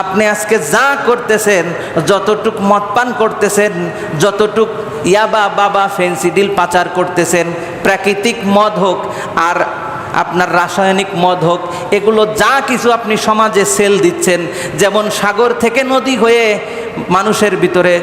আপনি আজকে যা করতেছেন, যতটুক মদ পান করতেছেন, যতটুক ইয়াবা বাবা ফেন্সিডিল পাচার করতেছেন, প্রাকৃতিক মদ হোক আর আপনার রাসায়নিক মদ হোক, এগুলো যা কিছু আপনি সমাজে সেল দিচ্ছেন, যেমন সাগর থেকে নদী হয়ে মানুষের ভিতরে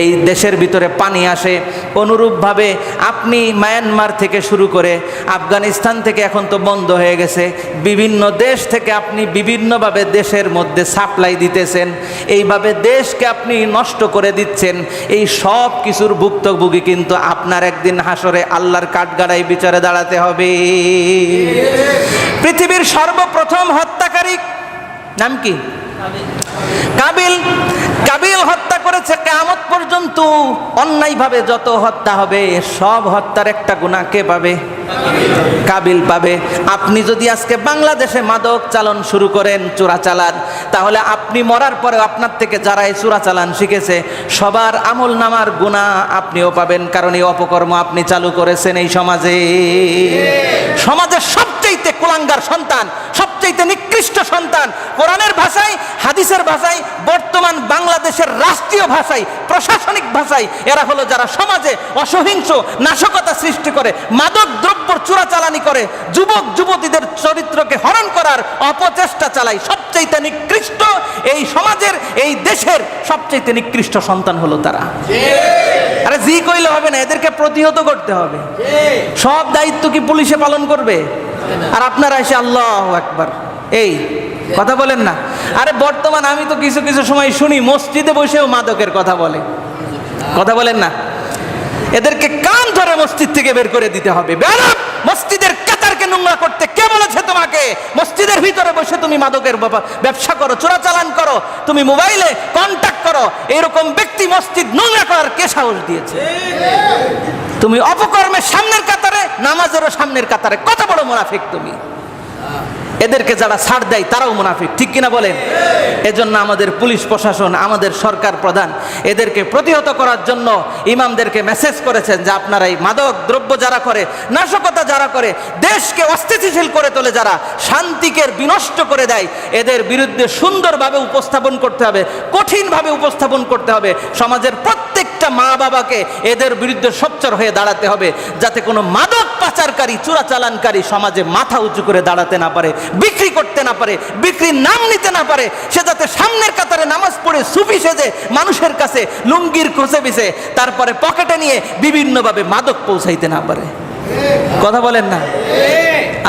এই দেশের ভিতরে পানি আসে। অনুরূপভাবে আপনি মায়ানমার থেকে শুরু করে আফগানিস্তান থেকে এখন তো বন্ধ হয়ে গেছে। বিভিন্ন দেশ থেকে আপনি বিভিন্নভাবে দেশের মধ্যে সাপ্লাই দিতেছেন। এইভাবে দেশকে আপনি নষ্ট করে দিচ্ছেন। এই সব কিছুর ভুক্তভোগী কিন্তু আপনার একদিন হাসরে আল্লাহর কাঠগাড়াই বিচারে দাঁড়াতে হবে। পৃথিবীর সর্বপ্রথম হত্যাকারী নাম কি? কাবিল কাবিল হত্যা করেছে, কেয়ামত পর্যন্ত অন্যায়ভাবে যত হত্যা হবে, সব হত্যার একটা গুণা কে পাবে? কাবিল পাবে। আপনি যদি আজকে বাংলাদেশে মাদক চালন শুরু করেন, চোরা চালান, তাহলে আপনি মরার পরে আপনার থেকে যারা এই চোরা চালান শিখেছে, সবার আমল নামার গুণা আপনিও পাবেন, কারণ এই অপকর্ম আপনি চালু করেছেন এই সমাজে। সমাজের সবচেয়ে কুলাঙ্গার সন্তান সবচেয়ে নিকৃষ্ট সন্তান, কোরআনের ভাষায় হাদিসের ভাষায়, বর্তমান বাংলাদেশের রাষ্ট্রীয় ভাষায়, প্রশাসনিক ভাষায়, এরা হলো যারা সমাজে অসহিংস নাশকতা সৃষ্টি করে, মাদক দ্রব্য চোরাচালানি করে, যুবক, যুবতীদের চরিত্রকে হরণ করার অপচেষ্টা চালায়। সবচেয়ে নিকৃষ্ট এই সমাজের, এই দেশের সবচেয়ে নিকৃষ্ট সন্তান হলো তারা। আরে জি কইলে হবে না, এদেরকে প্রতিহত করতে হবে। সব দায়িত্ব কি পুলিশে পালন করবে? আর আপনারা এসে আল্লাহ একবার এই, কথা বলেন না। আরে বর্তমান আমি তো কিছু কিছু সময় শুনি, মসজিদে বসেও মাদকের কথা বলে। কথা বলেন না। এদেরকে কান ধরে মসজিদ থেকে বের করে দিতে হবে! মসজিদের কাতারকে নোংরা করতে কে বলেছে তোমাকে? মসজিদের ভিতরে বসে তুমি মাদকের ব্যবসা করো, চোরাচালান করো, তুমি মোবাইলে কন্ট্যাক্ট করো। এরকম ব্যক্তি মসজিদ নোংরা করার কে সাহস দিয়েছে? তুমি অপকর্মের সামনের কাতারে, নামাজেরও সামনের কাতারে। কত বড় মুনাফিক তুমি। এদেরকে যারা ছাড় দেয়, তারাও মুনাফিক। ঠিক কিনা বলেন? এজন্য আমাদের পুলিশ প্রশাসন, আমাদের সরকার প্রধান, এদেরকে প্রতিহত করার জন্য ইমামদেরকে মেসেজ করেছেন যে আপনারা এই মাদক দ্রব্য যারা করে, নাশকতা যারা করে, দেশকে অস্থিতিশীল করে তোলে যারা, শান্তিকে বিনষ্ট করে দেয়, এদের বিরুদ্ধে সুন্দরভাবে উপস্থাপন করতে হবে, কঠিনভাবে উপস্থাপন করতে হবে, সমাজের প্রত্যেকটা মা বাবাকে এদের বিরুদ্ধে সোচ্চার হয়ে দাঁড়াতে হবে যাতে কোনো মাদক পাচারকারী চোরাচালানকারী সমাজে মাথা উঁচু করে দাঁড়াতে না পারে বিক্রি করতে না পারে বিক্রির নাম নিতে না পারে সে যাতে সামনের কাতারে নামাজ পড়ে সুফি সেজে মানুষের কাছে লুঙ্গির খোঁজে বিছে তারপরে পকেটে নিয়ে বিভিন্নভাবে মাদক পৌঁছাইতে না পারে। কথা বলেন না?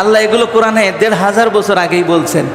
আল্লাহ এগুলো কোরআনে দেড় হাজার বছর আগেই বলছেন।